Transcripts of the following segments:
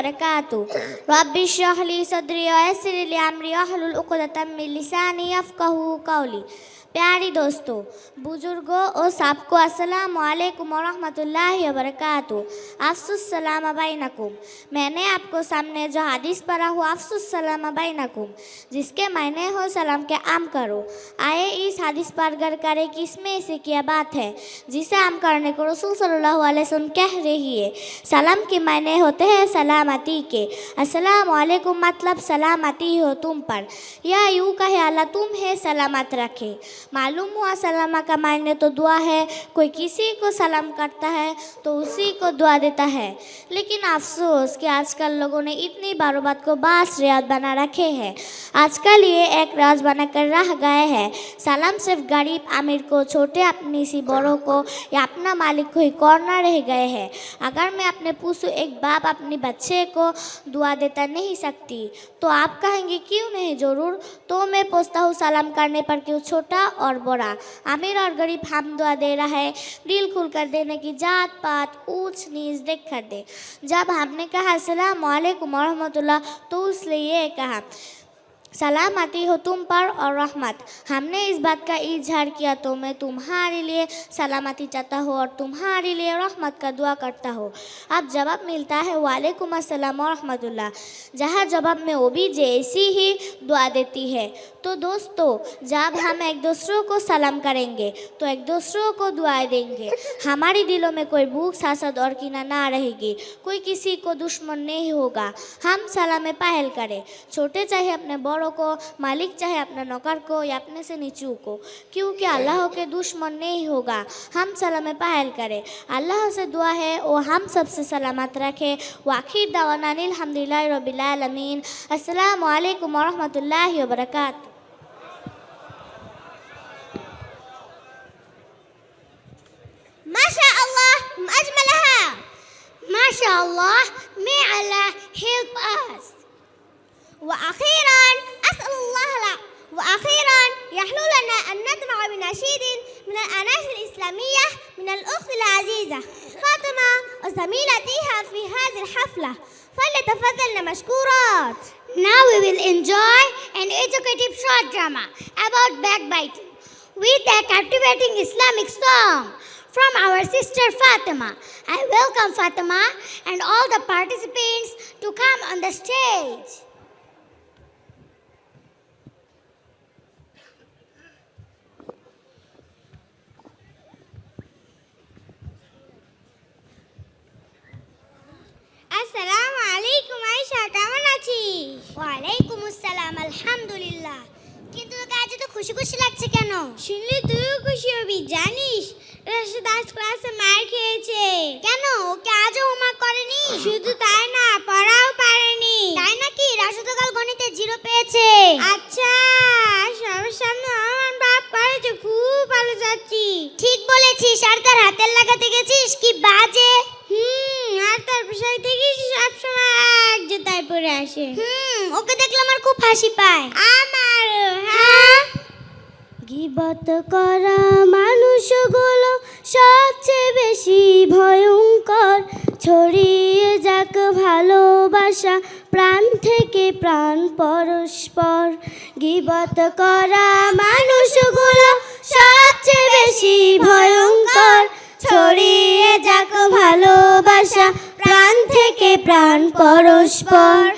وبركاته. رب اشرح لي صدري ويسر لي أمري واحلل عقدة من لساني يفقه قولي. प्यारी दोस्तों, बुज़ुर्गों और सबको अस्सलाम वालेकुम रहमतुल्लाहि व बरकातहू अफसुस सलाम मैंने आपको सामने जो हदीस पढ़ा हूँ अफसुस सलाम बैनकुम जिसके मायने हो सलाम के आम करो। आए इस हदीस पर गर करें कि इसमें ऐसी क्या बात है, जिसे आम करने को रसूल सल्लल्लाहु अलैहि वसल्लम कह रही है। सलाम के मायने होते हैं सलामती के। अस्सलाम वालेकुम मतलब सलामती हो तुम पर। या यूँ कहे, अल्लाह तुम है सलामत रखे। मालूम हुआ, सलामा का मायने तो दुआ है, कोई किसी को सलाम करता है तो उसी को दुआ देता है। लेकिन अफसोस कि आजकल लोगों ने इतनी बारो बात को बास रियाद बना रखे हैं। आजकल ये एक राज बनाकर रह गए हैं। सलाम सिर्फ़ गरीब अमीर को, छोटे अपनी सी बड़ों को या अपना मालिक को ही करना रह गए हैं। अगर मैं अपने पूछूँ एक बाप अपने बच्चे को दुआ देता नहीं सकती तो आप कहेंगे क्यों नहीं? ज़रूर। तो मैं पूछता हूँ सलाम करने पर क्यों छोटा और बड़ा, अमीर और गरीब हम दुआ दे रहा है। दिल खुल कर देने की जात पात, ऊंच नीच देख कर दे। जब हमने कहा अस्सलाम वालेकुम रहमतुल्लाह तो ये कहा सलामती हो तुम पर और रहमत। हमने इस बात का इजहार किया तो मैं तुम्हारे लिए सलामती चाहता हूँ और तुम्हारे लिए रहमत का दुआ करता हूँ। अब जवाब मिलता है, वालेकुम अस्सलाम और रहमतुल्लाह जहाँ जवाब में, वो भी जैसी ही दुआ देती है। तो दोस्तों, जब हम एक दूसरों को सलाम करेंगे तो एक दूसरों को दुआएँ देंगे। हमारे दिलों में कोई भूख, सासद और कीना ना रहेगी। कोई किसी को दुश्मन नहीं होगा। हम सलाम पहल करें। छोटे चाहे अपने को मालिक चाहे अपने नौकर को या अपने से नीचू को क्योंकि अल्लाह के दुश्मन नहीं होगा हम सलाम पहल करें अल्लाह से दुआ है वो हम सबसे सलामत रखे वाखिर दावाना अलहमदिल्ला रबीआलमीन अस्सलाम वालेकुम वरहमतुल्लाहि वबरकात ما شاء الله ما أجملها ما شاء الله may Allah help us وأخيرا أسأل الله لا وأخيرا يحلو لنا أن ندمع بنشيد من الأناشيد الإسلامية من الأخت العزيزة فاطمة وزميلتها في هذه الحفلة فليتفضلن مشكورات Now we will enjoy an educative short drama about backbiting with a captivating Islamic song from our sister Fatima. I welcome Fatima and all the participants to come on the stage. আসসালাম আলহামদুলিল্লাহ। কিন্তু তোকে আজ তো খুশি খুশি লাগছে কেন? শুনলি তুইও খুশি হবি জানিস? রাশেদ আজ ক্লাসে মার খেয়েছে। কেন? হাসি পায়। আমার হ্যাঁ। গিবত করা মানুষগুলো সবচেয়ে বেশি ভয়ঙ্কর। ছড়িয়ে যাক ভালোবাসা প্রাণ থেকে প্রাণ পরস্পর। গিবত করা মানুষগুলো সবচেয়ে বেশি ভয়ঙ্কর। ছড়িয়ে যাক ভালোবাসা প্রাণ থেকে প্রাণ পরস্পর।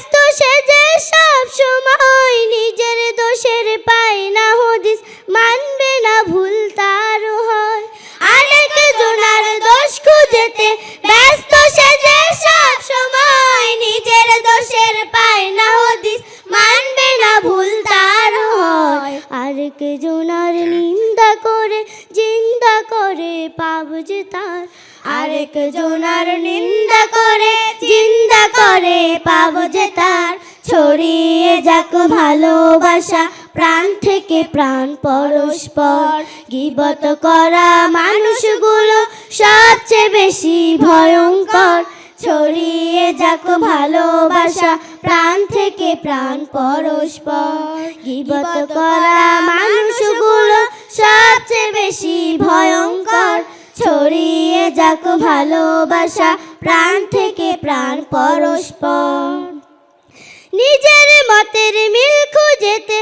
আরেক নিন্দা করে, জিন্দা করে পাব যে তার। আরেক জোনার নিন্দা করে, জিন্দা করে পাব যে তার। ছড়িয়ে যাক ভালোবাসা, প্রাণ থেকে প্রাণ পরস্পর। গিবত করা মানুষগুলো সবচেয়ে বেশি ভয়ঙ্কর। ছড়িয়ে যাক ভালোবাসা, প্রাণ থেকে প্রাণ পরস্পর। গিবত করা মানুষগুলো সবচেয়ে বেশি ভয়ঙ্কর। ছড়িয়ে যাক ভালোবাসা, প্রাণ থেকে প্রাণ পরস্পর। নিজের মতের মিল খুঁজেতে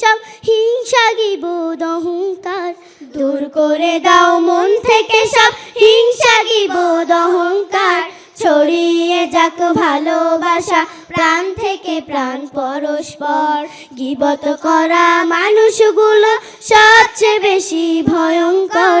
সব হিংসা গিবোধ অহংকার দূর করে দাও মন থেকে সব হিংসা গিবোধ অহংকার ছড়িয়ে যাক ভালোবাসা, প্রাণ থেকে প্রাণ পরস্পর। গিবত করা মানুষগুলো সবচেয়ে বেশি ভয়ঙ্কর।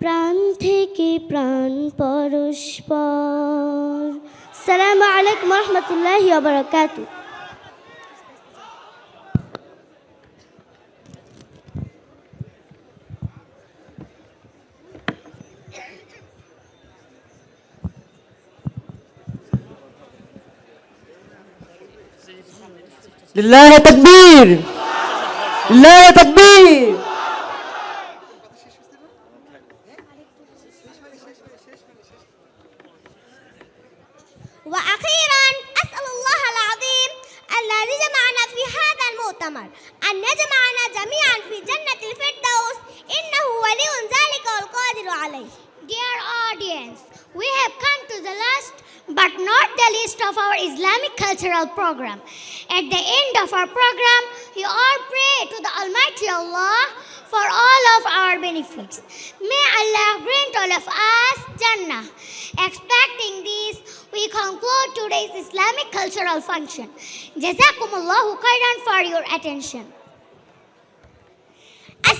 প্রাণ থেকে প্রাণ পরস্পর সালাম আলাইকুম রহমতুল্লাহি বারাকাতু لله تكبير لله تكبير أن يجمعنا جميعا في جنة الفردوس إنه ولي ذلك والقادر عليه Dear audience, we have come to the last but not the least of our Islamic cultural program. At the end of our program, we all pray to the Almighty Allah for all of our benefits. May Allah grant all of us Jannah. Expecting this, we conclude today's Islamic cultural function. Jazakumullahu khairan for your attention.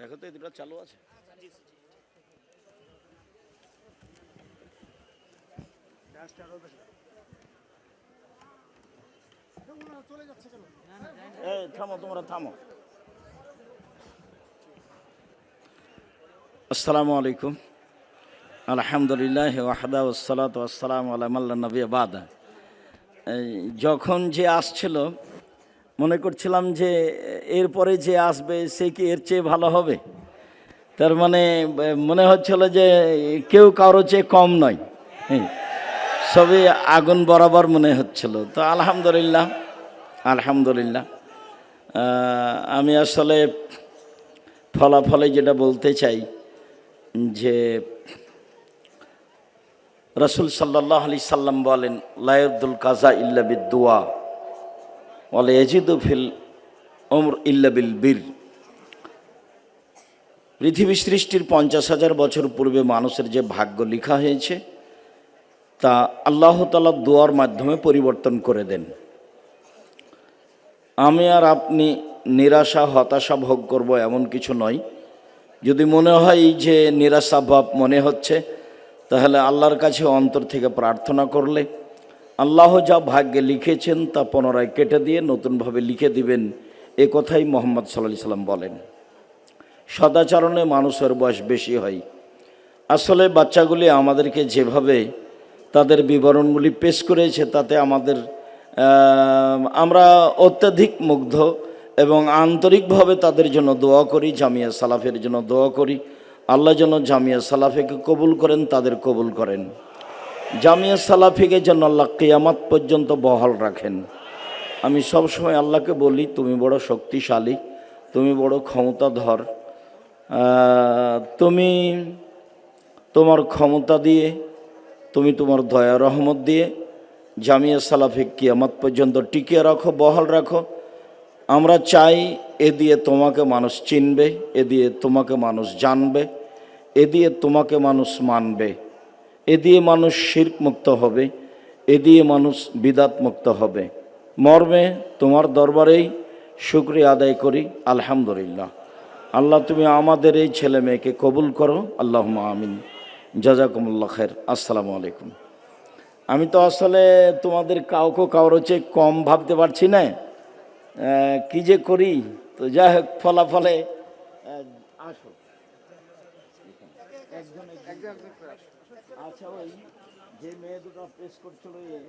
দেখো তো, এই চালু আছে। থামো, তোমরা থামো। আসসালামু আলাইকুম। আলহামদুলিল্লাহ ওয়াহদা ওসালাত আসসালাম আলামাল্লা নবী বাদা। যখন যে আসছিল মনে করছিলাম যে এরপরে যে আসবে সে কি এর চেয়ে ভালো হবে? তার মানে মনে হচ্ছিল যে কেউ কারও চেয়ে কম নয়। হ্যাঁ, সবই আগুন বরাবর মনে হচ্ছিল। তো আলহামদুলিল্লাহ আলহামদুলিল্লাহ। আমি আসলে ফলাফলে যেটা বলতে চাই যে রসুল সাল্লাহ আলি সাল্লাম বলেন লায়দুল কাজা ইল্লা বিদুয়া ওয়ালে এজিদু ফিল ওমর ইল্লা বিল বীর। পৃথিবী সৃষ্টির পঞ্চাশ হাজার বছর পূর্বে মানুষের যে ভাগ্য লেখা হয়েছে, তা আল্লাহ তালা দোয়ার মাধ্যমে পরিবর্তন করে দেন। আমি আর আপনি নিরাশা, হতাশা ভোগ করব এমন কিছু নয়। যদি মনে হয় যে নিরাশা ভাব মনে হচ্ছে, তাহলে আল্লাহর কাছে অন্তর থেকে প্রার্থনা করলে আল্লাহ যা ভাগ্যে লিখেছেন তা পুনরায় কেটে দিয়ে নতুনভাবে লিখে দিবেন। এ কথাই মোহাম্মদ সাল্লাহ সাল্লাম বলেন। সদাচরণে মানুষের বয়স বেশি হয়। আসলে বাচ্চাগুলি আমাদেরকে যেভাবে তাদের বিবরণগুলি পেশ করেছে, তাতে আমাদের আমরা অত্যাধিক মুগ্ধ এবং আন্তরিকভাবে তাদের জন্য দোয়া করি, জামিয়া সালাফের জন্য দোয়া করি। আল্লাহ যেন জামিয়া সালাফেকে কবুল করেন, তাদের কবুল করেন। জামিয়া সালাফিকে যেন আল্লাহ কেয়ামাত পর্যন্ত বহাল রাখেন। আমি সবসময় আল্লাহকে বলি, তুমি বড় শক্তিশালী, তুমি বড় ক্ষমতাধর তুমি তোমার ক্ষমতা দিয়ে, তুমি তোমার দয়া রহমত দিয়ে জামিয়া সালাফিক কিয়ামত পর্যন্ত টিকিয়ে রাখো, বহাল রাখো। আমরা চাই এ দিয়ে তোমাকে মানুষ চিনবে, এ দিয়ে তোমাকে মানুষ জানবে, এ দিয়ে তোমাকে মানুষ মানবে। এ দিয়ে মানুষ শির্ক মুক্ত হবে, এ দিয়ে মানুষ বিদাত মুক্ত হবে। মর্মে তোমার দরবারেই শুক্রিয়া আদায় করি, আলহামদুলিল্লাহ। আল্লাহ, তুমি আমাদের এই ছেলে মেয়েকে কবুল করো। আল্লাহ আমিন। জাজাকুমুল্লাহ খের আসসালামু আলাইকুম। আমি তো আসলে তোমাদের কাউকে কারোর হচ্ছে কম ভাবতে পারছি না। কি যে করি? তো যাই হোক, ফলাফলে আচ্ছা ওই যে মেয়ে দুটো প্রেস করছিল এ